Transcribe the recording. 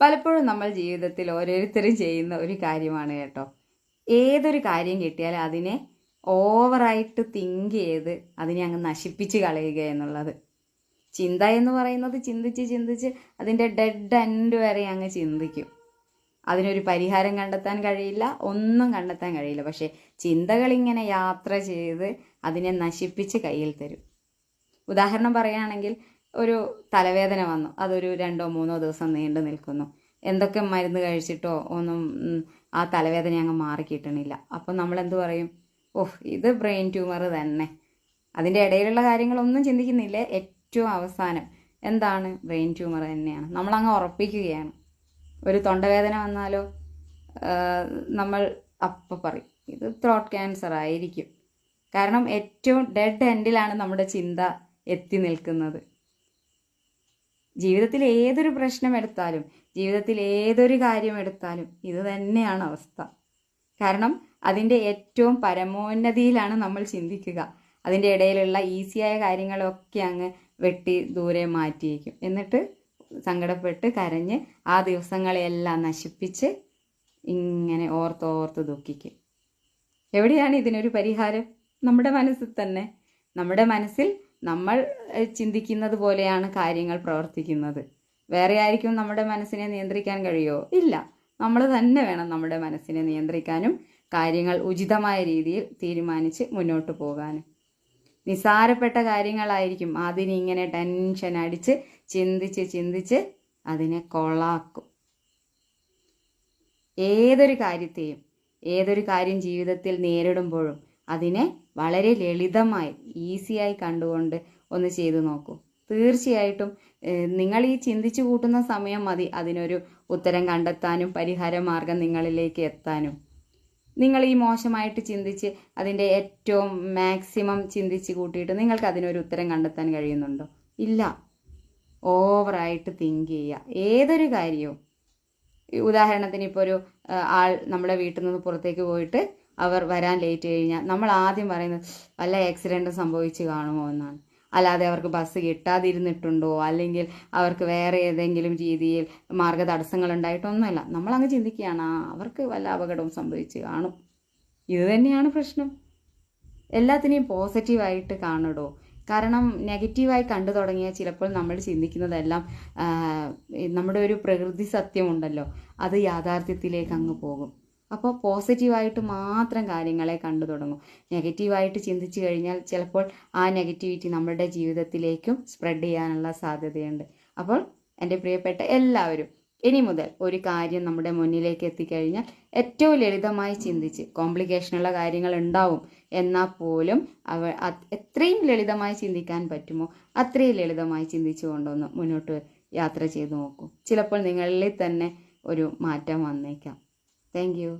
പലപ്പോഴും നമ്മൾ ജീവിതത്തിൽ ഓരോരുത്തരും ചെയ്യുന്ന ഒരു കാര്യമാണ് കേട്ടോ. ഏതൊരു കാര്യം കിട്ടിയാലും അതിനെ ഓവറായിട്ട് തിങ്ക് ചെയ്ത് അതിനെ അങ്ങ് നശിപ്പിച്ച് കളയുക എന്നുള്ളത്. ചിന്ത എന്ന് പറയുന്നത് ചിന്തിച്ച് ചിന്തിച്ച് അതിന്റെ ഡെഡ് എൻഡ് വരെ അങ്ങ് ചിന്തിക്കും. അതിനൊരു പരിഹാരം കണ്ടെത്താൻ കഴിയില്ല ഒന്നും കണ്ടെത്താൻ കഴിയില്ല. പക്ഷേ ചിന്തകൾ ഇങ്ങനെ യാത്ര ചെയ്ത് അതിനെ നശിപ്പിച്ച് കയ്യിൽ തരും. ഉദാഹരണം പറയുകയാണെങ്കിൽ ഒരു തലവേദന വന്നു. അതൊരു രണ്ടോ മൂന്നോ ദിവസം നീണ്ടു നിൽക്കുന്നു. എന്തൊക്കെ മരുന്ന് കഴിച്ചിട്ടോ ഒന്നും ആ തലവേദന അങ്ങ് മാറി കിട്ടണില്ല അപ്പം നമ്മൾ എന്ത് പറയും? ഓഹ് ഇത് ബ്രെയിൻ ട്യൂമർ തന്നെ. അതിന്റെ ഇടയിലുള്ള കാര്യങ്ങളൊന്നും ചിന്തിക്കുന്നില്ല. ഏറ്റവും അവസാനം എന്താണ്? ബ്രെയിൻ ട്യൂമർ തന്നെയാണ്. നമ്മളങ്ങ് ഉറപ്പിക്കുകയാണ്. ഒരു തൊണ്ടവേദന വന്നാലോ നമ്മൾ അപ്പം പറയും ഇത് ത്രോട്ട് ക്യാൻസർ ആയിരിക്കും. കാരണം ഏറ്റവും ഡെഡ് എൻഡിലാണ് നമ്മുടെ ചിന്ത എത്തി നിൽക്കുന്നത്. ജീവിതത്തിൽ ഏതൊരു പ്രശ്നം എടുത്താലും ജീവിതത്തിൽ ഏതൊരു കാര്യം എടുത്താലും ഇത് തന്നെയാണ് അവസ്ഥ. കാരണം അതിന്റെ ഏറ്റവും പരമോന്നതിയിലാണ് നമ്മൾ ചിന്തിക്കുക. അതിന്റെ ഇടയിലുള്ള ഈസിയായ കാര്യങ്ങളൊക്കെ അങ്ങ് വെട്ടി ദൂരെ മാറ്റിയേക്കും. എന്നിട്ട് സങ്കടപ്പെട്ട് കരഞ്ഞ് ആ ദിവസങ്ങളെല്ലാം നശിപ്പിച്ച് ഇങ്ങനെ ഓർത്തോർത്ത് ദുഃഖിക്കും. എവിടെയാണ് ഇതിനൊരു പരിഹാരം? നമ്മുടെ മനസ്സിൽ തന്നെ. നമ്മുടെ മനസ്സിൽ നമ്മൾ ചിന്തിക്കുന്നത് പോലെയാണ് കാര്യങ്ങൾ പ്രവർത്തിക്കുന്നത്. വേറെ ആയിരിക്കും നമ്മുടെ മനസ്സിനെ നിയന്ത്രിക്കാൻ കഴിയുമോ ഇല്ല. നമ്മൾ തന്നെ വേണം നമ്മുടെ മനസ്സിനെ നിയന്ത്രിക്കാനും കാര്യങ്ങൾ ഉചിതമായ രീതിയിൽ തീരുമാനിച്ച് മുന്നോട്ട് പോകാനും. നിസാരപ്പെട്ട കാര്യങ്ങളായിരിക്കും അതിനിങ്ങനെ ടെൻഷൻ അടിച്ച് ചിന്തിച്ച് ചിന്തിച്ച് അതിനെ കൊളാക്കും. ഏതൊരു കാര്യത്തെയും ഏതൊരു കാര്യം ജീവിതത്തിൽ നേരിടുമ്പോഴും അതിനെ വളരെ ലളിതമായി ഈസിയായി കണ്ടുകൊണ്ട് ഒന്ന് ചെയ്തു നോക്കൂ. തീർച്ചയായിട്ടും നിങ്ങൾ ഈ ചിന്തിച്ചു കൂട്ടുന്ന സമയം മതി അതിനൊരു ഉത്തരം കണ്ടെത്താനും പരിഹാര മാർഗം നിങ്ങളിലേക്ക് എത്താനും. നിങ്ങൾ ഈ മോശമായിട്ട് ചിന്തിച്ച് അതിന്റെ ഏറ്റവും മാക്സിമം ചിന്തിച്ച് കൂട്ടിയിട്ട് നിങ്ങൾക്ക് അതിനൊരു ഉത്തരം കണ്ടെത്താൻ കഴിയുന്നുണ്ടോ? ഇല്ല. ഓവറായിട്ട് തിങ്ക് ചെയ്യുക. ഏതൊരു കാര്യവും. ഉദാഹരണത്തിന് ഇപ്പോൾ ഒരു ആൾ നമ്മുടെ വീട്ടിൽ നിന്ന് പുറത്തേക്ക് പോയിട്ട് അവർ വരാൻ ലേറ്റ് കഴിഞ്ഞാൽ നമ്മൾ ആദ്യം പറയുന്നത് വല്ല ആക്സിഡന്റ് സംഭവിച്ച് കാണുമോ എന്നാണ്. അല്ലാതെ അവർക്ക് ബസ് കിട്ടാതിരുന്നിട്ടുണ്ടോ? അല്ലെങ്കിൽ അവർക്ക് വേറെ ഏതെങ്കിലും രീതിയിൽ മാർഗ തടസ്സങ്ങൾ ഉണ്ടായിട്ടൊന്നുമല്ല. നമ്മളങ്ങ് ചിന്തിക്കുകയാണ് അവർക്ക് വല്ല അപകടവും സംഭവിച്ച് കാണും. ഇത് തന്നെയാണ് പ്രശ്നം. എല്ലാത്തിനെയും പോസിറ്റീവായിട്ട് കാണടോ. കാരണം നെഗറ്റീവായി കണ്ടു തുടങ്ങിയാൽ ചിലപ്പോൾ നമ്മൾ ചിന്തിക്കുന്നതെല്ലാം നമ്മുടെ ഒരു പ്രകൃതി സത്യമുണ്ടല്ലോ അത് യാഥാർത്ഥ്യത്തിലേക്ക് അങ്ങ് പോകും. അപ്പോൾ പോസിറ്റീവായിട്ട് മാത്രം കാര്യങ്ങളെ കണ്ടു തുടങ്ങും. നെഗറ്റീവായിട്ട് ചിന്തിച്ചു കഴിഞ്ഞാൽ ചിലപ്പോൾ ആ നെഗറ്റിവിറ്റി നമ്മുടെ ജീവിതത്തിലേക്കും സ്പ്രെഡ് ചെയ്യാനുള്ള സാധ്യതയുണ്ട്. അപ്പോൾ എന്റെ പ്രിയപ്പെട്ട എല്ലാവരും ഇനി മുതൽ ഒരു കാര്യം നമ്മുടെ മുന്നിലേക്ക് എത്തിക്കഴിഞ്ഞാൽ ഏറ്റവും ലളിതമായി ചിന്തിച്ച് കോംപ്ലിക്കേഷനുള്ള കാര്യങ്ങൾ ഉണ്ടാവും എന്നാൽ പോലും അവ എത്രയും ലളിതമായി ചിന്തിക്കാൻ പറ്റുമോ? അത്രയും ലളിതമായി ചിന്തിച്ചു കൊണ്ടൊന്ന് മുന്നോട്ട് യാത്ര ചെയ്തു നോക്കൂ. ചിലപ്പോൾ നിങ്ങളിൽ തന്നെ ഒരു മാറ്റം വന്നേക്കാം. Thank you